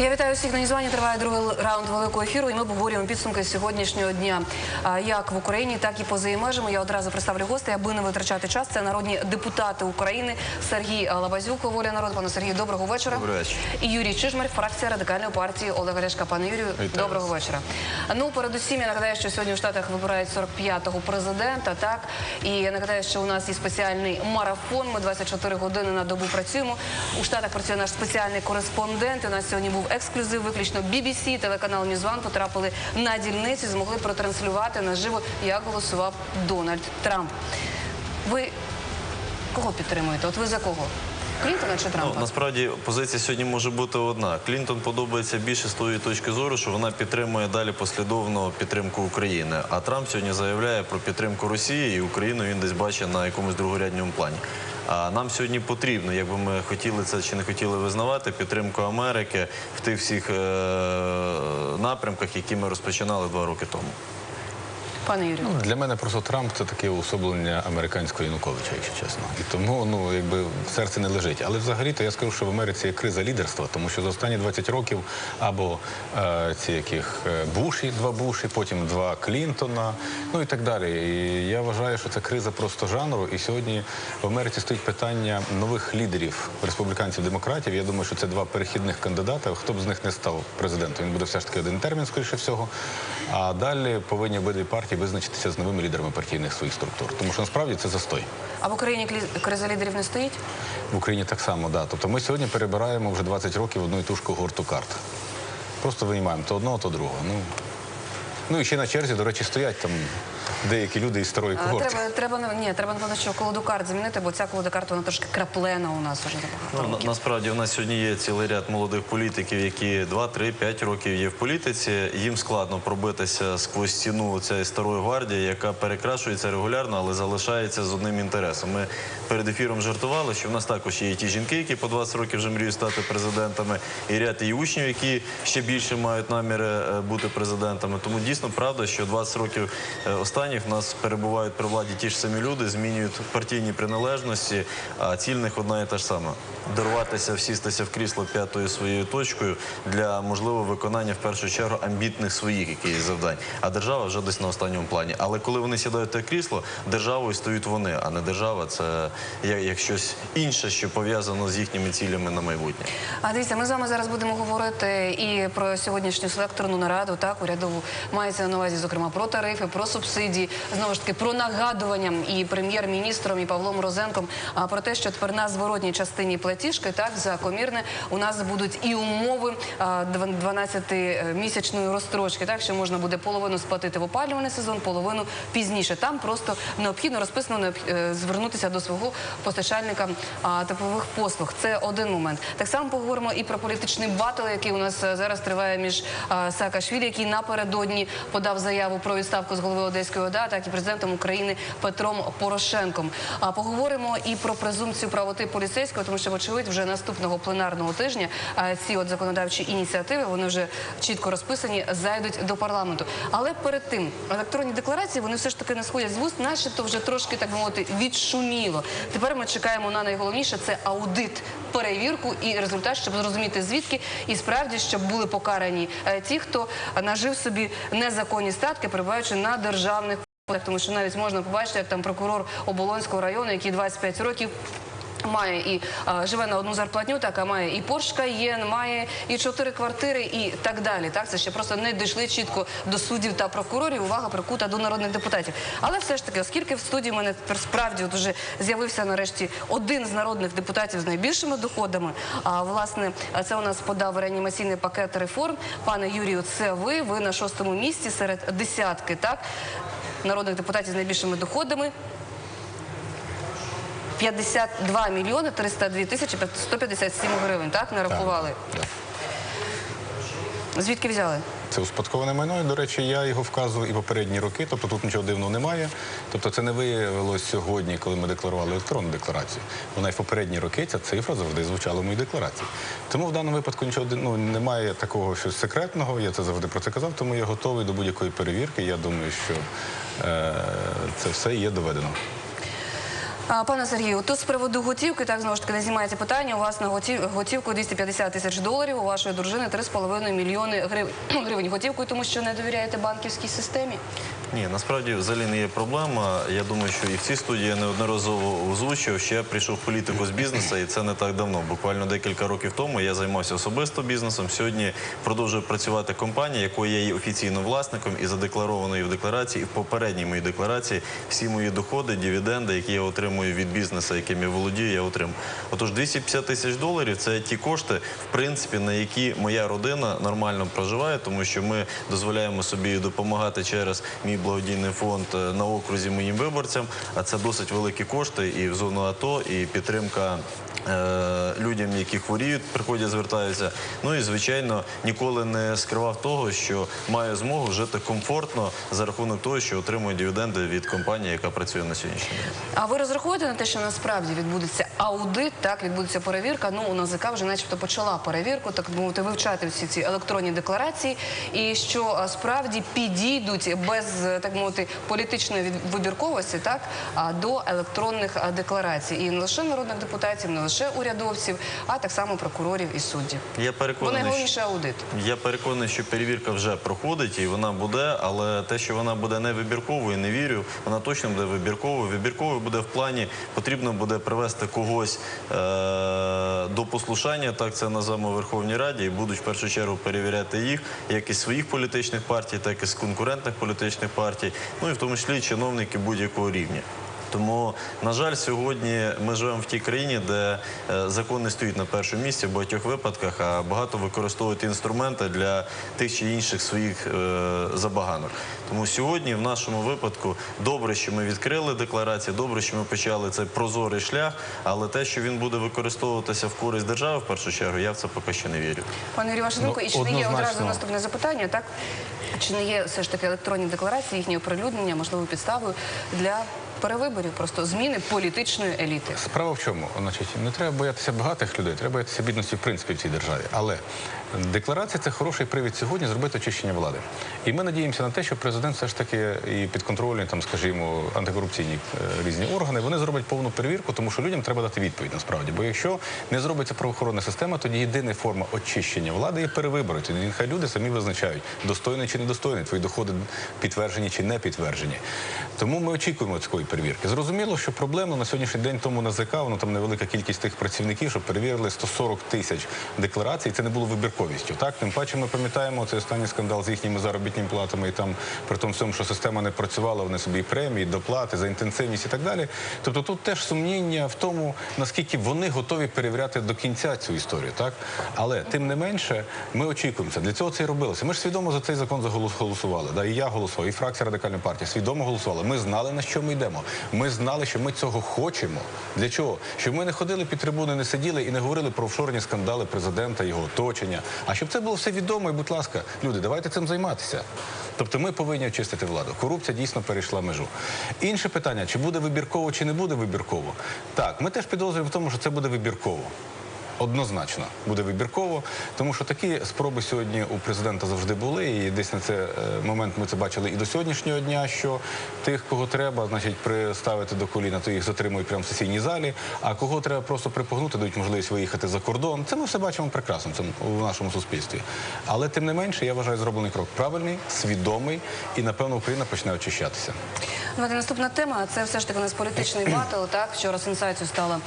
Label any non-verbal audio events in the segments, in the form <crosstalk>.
Я вітаю всіх на Нізвані. Триває другий раунд великого ефіру, і ми обговорюємо підсумки сьогоднішнього дня. Як в Україні, так і поза її межами. Я одразу представлю гостей, аби не витрачати час. Це народні депутати України Сергій Лабазюк, воля народу. Пане Сергію, доброго вечора. Добрий вечір. І Юрій Чижмарь, фракція радикальної партії Олега Ляшка. Пане Юрію, Вітаю доброго вечора. Ну, передусім, я нагадаю, що сьогодні в Штатах вибирають 45-го президента. Так і я нагадаю, що у нас є спеціальний марафон. Ми 24 години на добу працюємо. У Штатах працює наш спеціальний кореспондент. У нас сьогодні був ексклюзив, виключно BBC, телеканал Ньюзван потрапили на дільниці, змогли протранслювати наживо, як голосував Дональд Трамп. Ви кого підтримуєте? От ви за кого? Клінтона чи Трампа? Ну, насправді позиція сьогодні може бути одна. Клінтон подобається більше з тої точки зору, що вона підтримує далі послідовно підтримку України. А Трамп сьогодні заявляє про підтримку Росії і Україну він десь бачить на якомусь другорядному плані. А нам сьогодні потрібно, якби ми хотіли це чи не хотіли визнавати, підтримку Америки в тих всіх е- напрямках, які ми розпочинали два роки тому. Пане Юрію. Ну, для мене просто Трамп це таке уособлення американського Януковича, якщо чесно. І тому ну якби в серці не лежить. Але взагалі-то я скажу, що в Америці є криза лідерства, тому що за останні 20 років або е, ці яких е, Буші, два Буші, потім два Клінтона, ну і так далі. І я вважаю, що це криза просто жанру. І сьогодні в Америці стоїть питання нових лідерів республіканців демократів. Я думаю, що це два перехідних кандидата. Хто б з них не став президентом? Він буде все ж таки один термін, скоріше всього. А далі повинні обидві партії визначитися з новими лідерами партійних своїх структур. Тому що насправді це застой. А в Україні криза лідерів не стоїть? В Україні так само, да. Тобто ми сьогодні перебираємо вже 20 років одну і ту ж когорту карт. Просто виймаємо то одного, то другого. Ну, ну і ще на черзі, до речі, стоять там деякі люди із старої когорти. Треба, треба, на- ні, треба, напевно, що колоду карт змінити, бо ця колода карт, вона трошки краплена у нас вже за багато Ну, на, насправді у нас сьогодні є цілий ряд молодих політиків, які 2, 3, 5 років є в політиці. Їм складно пробитися сквозь стіну цієї старої гвардії, яка перекрашується регулярно, але залишається з одним інтересом. Ми перед ефіром жартували, що в нас також є і ті жінки, які по 20 років вже мріють стати президентами, і ряд і учнів, які ще більше мають наміри е, бути президентами. Тому дійсно правда, що 20 років е, останніх в нас перебувають при владі ті ж самі люди, змінюють партійні приналежності, а ціль них одна і та ж сама дорватися, всістися в крісло п'ятою своєю точкою для можливого виконання в першу чергу амбітних своїх якихось завдань. А держава вже десь на останньому плані. Але коли вони сідають в те крісло, державою стають вони, а не держава. Це як щось інше, що пов'язано з їхніми цілями на майбутнє. А дивіться, ми з вами зараз будемо говорити і про сьогоднішню селекторну нараду, так, урядову мається на увазі, зокрема, про тарифи, про субсидії, знову ж таки, про нагадуванням і прем'єр-міністром, і Павлом Розенком, про те, що тепер на зворотній частині платіжки, так, за комірне, у нас будуть і умови а, 12-місячної розстрочки, так, що можна буде половину сплатити в опалювальний сезон, половину пізніше. Там просто необхідно розписано е, звернутися до свого постачальника теплових послуг. Це один момент. Так само поговоримо і про політичний батл, який у нас е, зараз триває між Саакашвілі, який напередодні подав заяву про відставку з голови Одеської ОДА, так і президентом України Петром Порошенком. А поговоримо і про презумпцію правоти поліцейського, тому що, вочевидь, вже наступного пленарного тижня ці от законодавчі ініціативи вони вже чітко розписані, зайдуть до парламенту. Але перед тим електронні декларації вони все ж таки не сходять з вуст, начебто вже трошки так мовити відшуміло. Тепер ми чекаємо на найголовніше це аудит, перевірку і результат, щоб зрозуміти звідки і справді, щоб були покарані е, ті, хто нажив собі незаконні статки, перебуваючи на державних тому що навіть можна побачити, як там прокурор Оболонського району, який 25 років. Має і а, живе на одну зарплатню, так а має і Porsche Cayenne, має і чотири квартири, і так далі. Так це ще просто не дійшли чітко до суддів та прокурорів. Увага прикута до народних депутатів. Але все ж таки, оскільки в студії мене справді от з'явився нарешті один з народних депутатів з найбільшими доходами. А власне це у нас подав реанімаційний пакет реформ. Пане Юрію, це ви. Ви на шостому місці серед десятки, так народних депутатів з найбільшими доходами. 52 мільйони 302 тисячі 157 гривень, так, нарахували? Так. Звідки взяли? Це успадковане майно. І, до речі, я його вказував і попередні роки, тобто тут нічого дивного немає. Тобто це не виявилось сьогодні, коли ми декларували електронну декларацію. Вона і в попередні роки ця цифра завжди звучала в моїй декларації. Тому в даному випадку нічого ну, немає такого щось секретного. Я це завжди про це казав, тому я готовий до будь-якої перевірки. Я думаю, що е, це все є доведено. Пане Сергію, тут з приводу готівки, так знову ж таки не знімається питання. У вас на готів- готівку 250 тисяч доларів, у вашої дружини 3,5 мільйони <clears throat> гривень готівкою, тому що не довіряєте банківській системі. Ні, насправді взагалі не є проблема. Я думаю, що і в цій студії я неодноразово озвучував, що я прийшов в політику з бізнесу, і це не так давно. Буквально декілька років тому я займався особисто бізнесом. Сьогодні продовжую працювати компанія, якої я є офіційним власником і задекларованою в декларації, і в попередній моїй декларації всі мої доходи, дивіденди, які я отримую від бізнесу, яким я володію, я отримую. Отож, 250 тисяч доларів це ті кошти, в принципі, на які моя родина нормально проживає, тому що ми дозволяємо собі допомагати через мій благодійний фонд е, на окрузі моїм виборцям. А це досить великі кошти і в зону АТО, і підтримка. е, Людям, які хворіють, приходять, звертаються. Ну і звичайно, ніколи не скривав того, що маю змогу жити комфортно за рахунок того, що отримую дивіденди від компанії, яка працює на сьогоднішній день. А ви розраховуєте на те, що насправді відбудеться аудит, так відбудеться перевірка. Ну, у НАЗК вже начебто почала перевірку, так мовити, вивчати всі ці електронні декларації, і що справді підійдуть без так мовити політичної вибірковості, так а до електронних декларацій. І не лише народних депутатів, не лише урядовців, а так само прокурорів і суддів. Я Бо переконаний, що... найголовніше аудит. Я переконаний, що перевірка вже проходить і вона буде, але те, що вона буде не вибірковою, не вірю. Вона точно буде вибірковою. Вибірковою буде в плані, потрібно буде привести когось е- до послушання, так це називаємо у Верховній Раді, і будуть в першу чергу перевіряти їх, як із своїх політичних партій, так і з конкурентних політичних партій, ну і в тому числі чиновники будь-якого рівня. Тому, на жаль, сьогодні ми живемо в тій країні, де е, закон не стоїть на першому місці в багатьох випадках, а багато використовують інструменти для тих чи інших своїх е, забаганок. Тому сьогодні, в нашому випадку, добре, що ми відкрили декларації, добре, що ми почали цей прозорий шлях, але те, що він буде використовуватися в користь держави, в першу чергу, я в це поки що не вірю. Пане Юрію, ваша Ну, думка, і чи не є одразу наступне запитання, так? Чи не є все ж таки електронні декларації, їхнє оприлюднення, можливо, підставою для перевиборів, просто зміни політичної еліти? Справа в чому? Значить, не треба боятися багатих людей, треба боятися бідності в принципі в цій державі. Але декларація це хороший привід сьогодні зробити очищення влади. І ми надіємося на те, що президент все ж таки і підконтрольні, там, скажімо, антикорупційні е, різні органи, вони зроблять повну перевірку, тому що людям треба дати відповідь насправді. Бо якщо не зробиться правоохоронна система, тоді єдина форма очищення влади є перевибори. Тоді нехай люди самі визначають, достойний чи недостойний, твої доходи підтверджені чи не підтверджені. Тому ми очікуємо такої перевірки. Зрозуміло, що проблема на сьогоднішній день тому НАЗК, воно там невелика кількість тих працівників, що перевірили 140 тисяч декларацій. Це не було вибірковістю. Так, тим паче ми пам'ятаємо цей останній скандал з їхніми заробітними платами, і там при тому всьому, що система не працювала, вони собі премії, доплати за інтенсивність і так далі. Тобто тут теж сумніння в тому, наскільки вони готові перевіряти до кінця цю історію, так але тим не менше, ми очікуємо це. Для цього це і робилося. Ми ж свідомо за цей закон заголосували. Да, і я голосував, і фракція радикальної партії свідомо голосувала. Ми знали на що ми йдемо. Ми знали, що ми цього хочемо. Для чого? Щоб ми не ходили під трибуни, не сиділи і не говорили про офшорні скандали президента, його оточення. А щоб це було все відомо, і будь ласка, люди, давайте цим займатися. Тобто ми повинні очистити владу. Корупція дійсно перейшла межу. Інше питання: чи буде вибірково, чи не буде вибірково? Так, ми теж підозрюємо в тому, що це буде вибірково. Однозначно буде вибірково, тому що такі спроби сьогодні у президента завжди були, і десь на це е, момент ми це бачили і до сьогоднішнього дня, що тих, кого треба, значить, приставити до коліна, то їх затримують прямо в сесійній залі. А кого треба просто припугнути, дають можливість виїхати за кордон. Це ми все бачимо прекрасно це у нашому суспільстві. Але тим не менше, я вважаю, зроблений крок правильний, свідомий, і напевно Україна почне очищатися. Давайте наступна тема. Це все ж таки у нас політичний батл. Так вчора сенсацією стала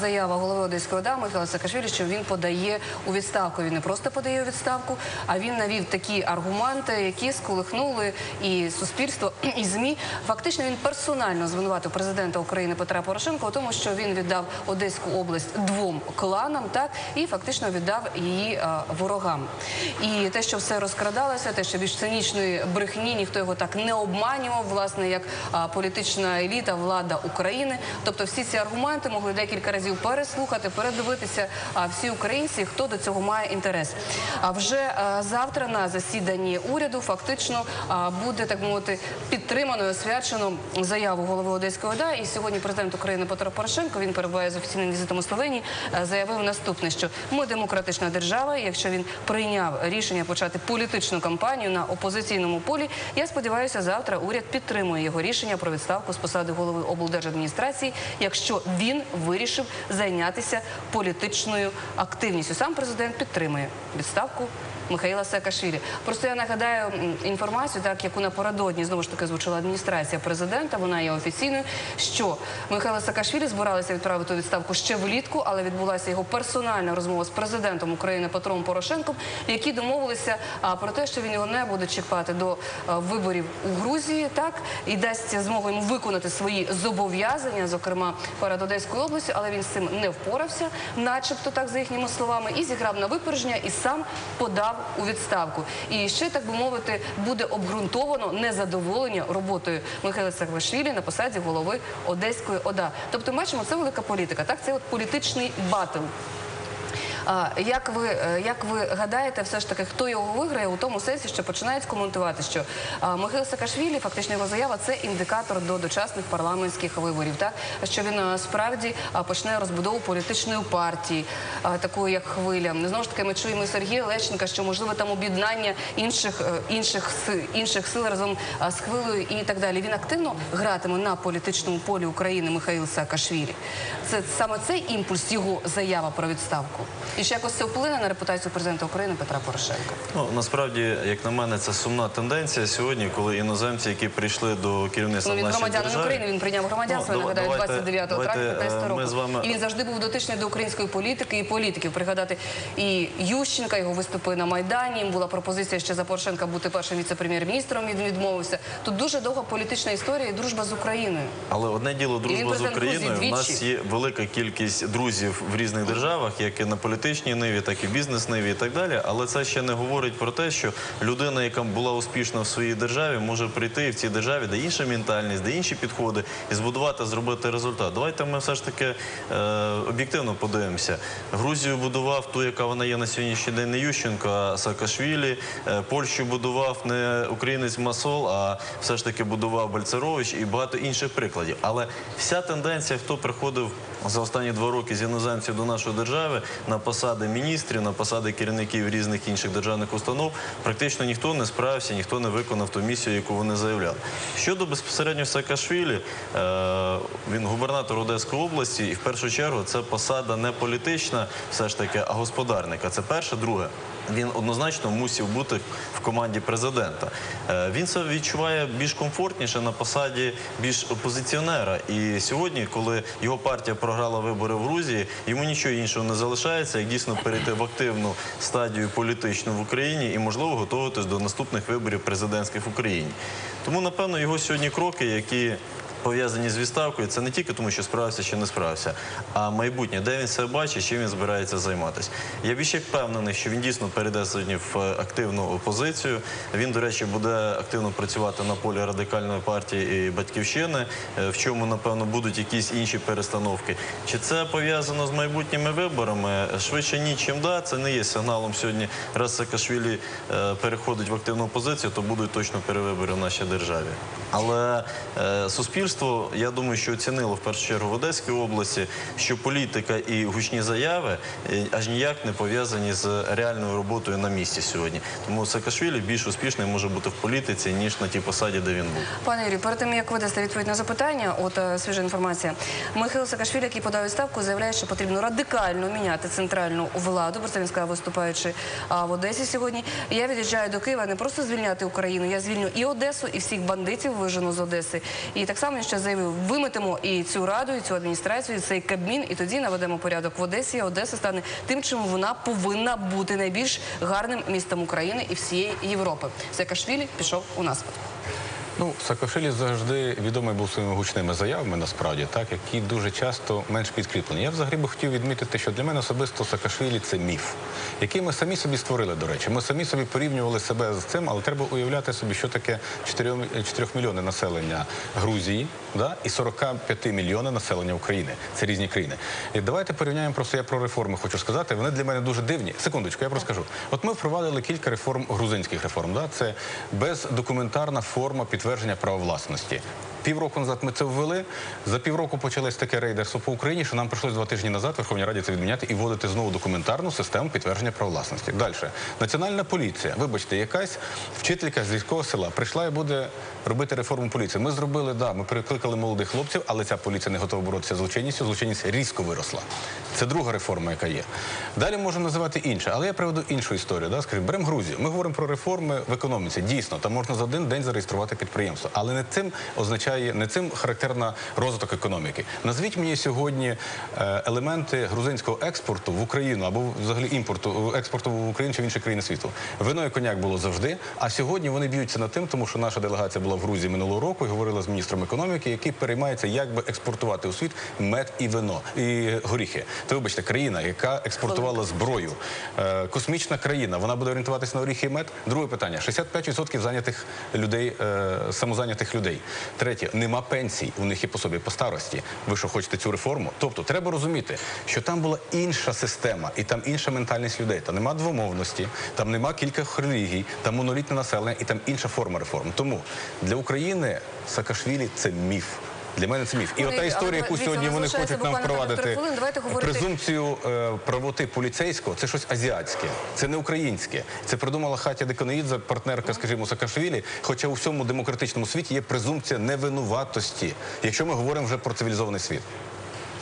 заява голови Одеської ОДА Михайла Саакашвілі, що він подає у відставку. Він не просто подає у відставку, а він навів такі аргументи, які сколихнули і суспільство, <clears throat> і змі. Фактично він персонально звинуватив президента України Петра Порошенка у тому, що він віддав Одеську область двом кланам, так і фактично віддав її а, ворогам. І те, що все розкрадалося, те, що більш цинічної брехні ніхто його так не обманював, власне, як а, політична еліта, влада України. Тобто всі ці аргументи могли декілька разів переслухати, передивитися всі українці, хто до цього має інтерес. А вже завтра на засіданні уряду фактично буде так мовити підтримано і освячено заяву голови Одеської ОДА. І сьогодні президент України Петро Порошенко він перебуває з офіційним візитом у Словенії. е, Заявив наступне, що ми демократична держава. і Якщо він прийняв рішення почати політичну кампанію на опозиційному полі, я сподіваюся, завтра уряд підтримує його рішення про відставку з посади голови облдержадміністрації, якщо він вирішив зайнятися політичною активністю. Сам президент підтримує відставку. Михайла Саакашвілі. Просто я нагадаю інформацію, так яку напередодні знову ж таки звучила адміністрація президента. Вона є офіційною. Що Михайло Саакашвілі збиралися відправити у відставку ще влітку, але відбулася його персональна розмова з президентом України Петром Порошенком, які домовилися про те, що він його не буде чекати до виборів у Грузії, так і дасть змогу йому виконати свої зобов'язання, зокрема перед Одеською областю, але він з цим не впорався, начебто так за їхніми словами, і зіграв на випередження і сам подав у відставку. І ще так би мовити, буде обґрунтовано незадоволення роботою Михайла Саакашвілі на посаді голови Одеської ОДА. Тобто, бачимо, це велика політика. Так, це от політичний батл. Як ви е, як ви гадаєте, все ж таки, хто його виграє у тому сенсі, що починають коментувати, що Михайло Саакашвілі, фактично його заява, це індикатор до дочасних парламентських виборів. Так що він а, справді почне розбудову політичної партії, такої як хвиля. Знову ж таки, ми чуємо Сергія Лещенка, що можливо там об'єднання інших е, інших інших сил разом з хвилею і так далі. Він активно гратиме на політичному полі України Михайло Саакашвілі. Це саме цей імпульс, його заява про відставку. І ще якось це вплине на репутацію президента України Петра Порошенка. Ну насправді, як на мене, це сумна тенденція сьогодні, коли іноземці, які прийшли до керівництва Ну, він громадянин України, він прийняв громадянство, Ну, я нагадаю, давайте- 29 давайте, травня е, 15 року. з вами- І він завжди був дотичний до української політики і політиків. Пригадати і Ющенка, його виступи на Майдані. Їм була пропозиція ще за Порошенка бути першим віце-прем'єр-міністром. Він відмовився. Тут дуже довга політична історія і дружба з Україною. Але одне діло дружба з Україною. У нас є велика кількість друзів в різних державах, як і на політичній ниві, так і бізнес-ниві, і так далі. Але це ще не говорить про те, що людина, яка була успішна в своїй державі, може прийти в цій державі, де інша ментальність, де інші підходи, і збудувати, зробити результат. Давайте ми все ж таки е, об'єктивно подивимося. Грузію будував ту, яка вона є на сьогоднішній день, не Ющенко, а Саакашвілі. Е, Польщу будував не українець Масол, а все ж таки будував Бальцерович і багато інших прикладів. Але вся тенденція, хто приходив за останні два роки з іноземців до нашої держави на посади міністрів, на посади керівників різних інших державних установ, практично ніхто не справився, ніхто не виконав ту місію, яку вони заявляли. Щодо безпосередньо Саакашвілі, е, він губернатор Одеської області, і в першу чергу це посада не політична, все ж таки, а господарника. Це перше, друге. Він однозначно мусив бути в команді президента. Е, Він себе відчуває більш комфортніше на посаді більш опозиціонера. І сьогодні, коли його партія програла вибори в Грузії, йому нічого іншого не залишається, як дійсно перейти в активну стадію політичну в Україні і можливо готуватись до наступних виборів президентських в Україні. Тому, напевно, його сьогодні кроки, які пов'язані з відставкою, це не тільки тому, що справився чи не справився, а майбутнє, де він себе бачить, чим він збирається займатися. Я більше впевнений, що він дійсно перейде сьогодні в активну опозицію. Він, до речі, буде активно працювати на полі радикальної партії і батьківщини, е, в чому напевно будуть якісь інші перестановки. Чи це пов'язано з майбутніми виборами? Швидше ні, чим да. Це не є сигналом сьогодні. Раз Саакашвілі е, переходить в активну опозицію, то будуть точно перевибори в нашій державі. Але е, суспільство, я думаю, що оцінило в першу чергу в Одеській області, що політика і гучні заяви е, аж ніяк не пов'язані з реальною роботою на місці сьогодні. Тому Саакашвілі більш успішний може бути в політиці ніж на тій посаді, де він був. Пане Юрію, перед тим як ви дасте відповідь на запитання, от е, свіжа інформація. Михайло Саакашвілі, який подав відставку, заявляє, що потрібно радикально міняти центральну владу. Про це він сказав, виступаючи в Одесі сьогодні. Я від'їжджаю до Києва не просто звільняти Україну, я звільню і Одесу, і всіх бандитів вижену з Одеси. І так само він ще заявив, вимитимо і цю раду, і цю адміністрацію, і цей кабмін, і тоді наведемо порядок в Одесі. а Одеса стане тим, чим вона повинна бути найбільш гарним містом України і всієї Європи. Саакашвілі пішов у нас. Ну, Саакашвілі завжди відомий був своїми гучними заявами, насправді, так, які дуже часто менш підкріплені. Я взагалі би хотів відмітити, що для мене особисто Саакашвілі – це міф, який ми самі собі створили, до речі. Ми самі собі порівнювали себе з цим, але треба уявляти собі, що таке 4, 4 мільйони населення Грузії да, і 45 мільйони населення України. Це різні країни. І давайте порівняємо просто, я про реформи хочу сказати. Вони для мене дуже дивні. Секундочку, я просто скажу. От ми впровадили кілька реформ, грузинських реформ. Да? Це бездокументарна форма підтвердження права власності. Півроку назад ми це ввели. За півроку почалось таке рейдерство по Україні, що нам прийшлось два тижні назад в Верховній Раді це відміняти і вводити знову документарну систему підтвердження права власності. Далі. Національна поліція. Вибачте, якась вчителька з гірського села прийшла і буде робити реформу поліції. Ми зробили, да, ми прикликали молодих хлопців, але ця поліція не готова боротися з злочинністю. Злочинність різко виросла. Це друга реформа, яка є. Далі можемо називати інше, але я приведу іншу історію. Да? Скажімо, беремо Грузію. Ми говоримо про реформи в економіці. Дійсно, там можна за один день зареєструвати підприємство, але не цим означає, не цим характерна розвиток економіки. Назвіть мені сьогодні е, елементи грузинського експорту в Україну або взагалі імпорту експорту в Україну чи в інші країни світу. Вино і коняк було завжди. А сьогодні вони б'ються над тим, тому що наша делегація була в Грузії минулого року і говорила з міністром економіки, який переймається, як би експортувати у світ мед і вино і горіхи. То вибачте, країна, яка експортувала зброю, е, космічна країна, вона буде орієнтуватися на горіхи і мед. Друге питання: 65% зайнятих людей, е, самозайнятих людей. Третє, нема пенсій у них і по собі по старості. Ви що хочете цю реформу? Тобто, треба розуміти, що там була інша система і там інша ментальність людей. Там нема двомовності, там нема кількох релігій, там монолітне населення і там інша форма реформ. Тому для України Саакашвілі це міф. Для мене це міф. І ота історія, яку сьогодні вони хочуть нам впровадити презумпцію е, правоти поліцейського, це щось азіатське, це не українське. Це придумала Хатя Деканоїдзе, партнерка, скажімо, Саакашвілі. Хоча у всьому демократичному світі є презумпція невинуватості, якщо ми говоримо вже про цивілізований світ.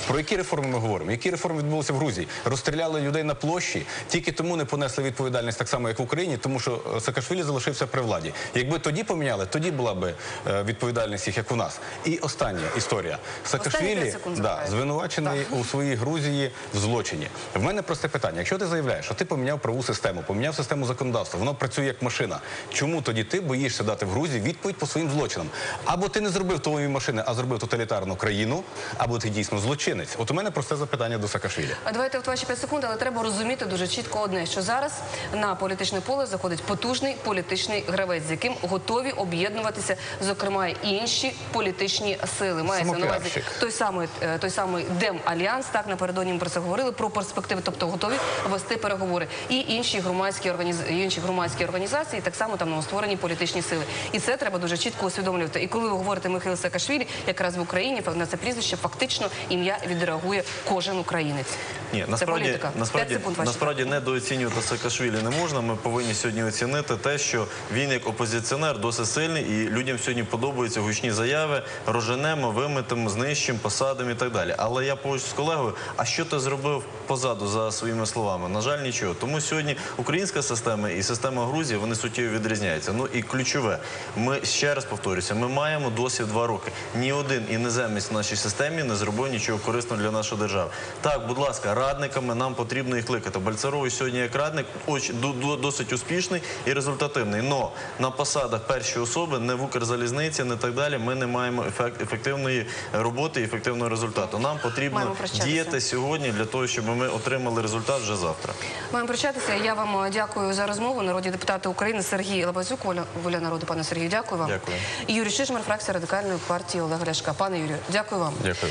Про які реформи ми говоримо? Які реформи відбулися в Грузії? Розстріляли людей на площі, тільки тому не понесли відповідальність так само, як в Україні, тому що е, Саакашвілі залишився при владі. Якби тоді поміняли, тоді була би е, відповідальність їх, як у нас. І остання історія. Саакашвілі да, звинувачений у своїй Грузії в злочині. В мене просте питання: якщо ти заявляєш, що ти поміняв праву систему, поміняв систему законодавства, воно працює як машина. Чому тоді ти боїшся дати в Грузії відповідь по своїм злочинам? Або ти не зробив твоєї машини, а зробив тоталітарну країну, або ти дійсно злочинець. От у мене просте запитання до Саакашвілі. А давайте от ваші 5 секунд, але треба розуміти дуже чітко одне, що зараз на політичне поле заходить потужний політичний гравець, з яким готові об'єднуватися, зокрема і інші політичні сили. Мається на увазі той самий е, той самий Дем-альянс. Так напередодні ми про це говорили про перспективи, тобто готові вести переговори. І інші громадські організ... і інші громадські організації так само там створені політичні сили. І це треба дуже чітко усвідомлювати. І коли ви говорите Михайло Саакашвілі, якраз в Україні на це прізвище фактично ім'я відреагує кожен українець. Ні, Це насправді, політика. Насправді, секунд насправді недооцінювати Саакашвілі не можна. Ми повинні сьогодні оцінити те, що він як опозиціонер досить сильний, і людям сьогодні подобаються гучні заяви, роженемо, вимитимо, знищимо, посадимо і так далі. Але я погоджуюсь з колегою. А що ти зробив позаду за своїми словами? На жаль, нічого. Тому сьогодні українська система і система Грузії вони суттєво відрізняються. Ну і ключове, ми ще раз повторюся, ми маємо досвід два роки. Ні один іноземець в нашій системі не зробив нічого корисного для нашої держави. Так, будь ласка, радниками нам потрібно їх кликати. Бальцаровий сьогодні як радник оч- до- до- досить успішний і результативний. Но на посадах першої особи, не в Укрзалізниці, не так далі. Ми не маємо ефект, ефективної роботи і ефективного результату. Нам потрібно діяти сьогодні для того, щоб ми отримали результат вже завтра. Маємо прощатися. Я вам е, дякую за розмову. Народні депутати України Сергій Лабазюк, воля, народу, пане Сергію. Дякую вам. Дякую. І Юрій Чижмар, фракція радикальної партії Олега Ляшка. Пане Юрію, дякую вам. Дякую.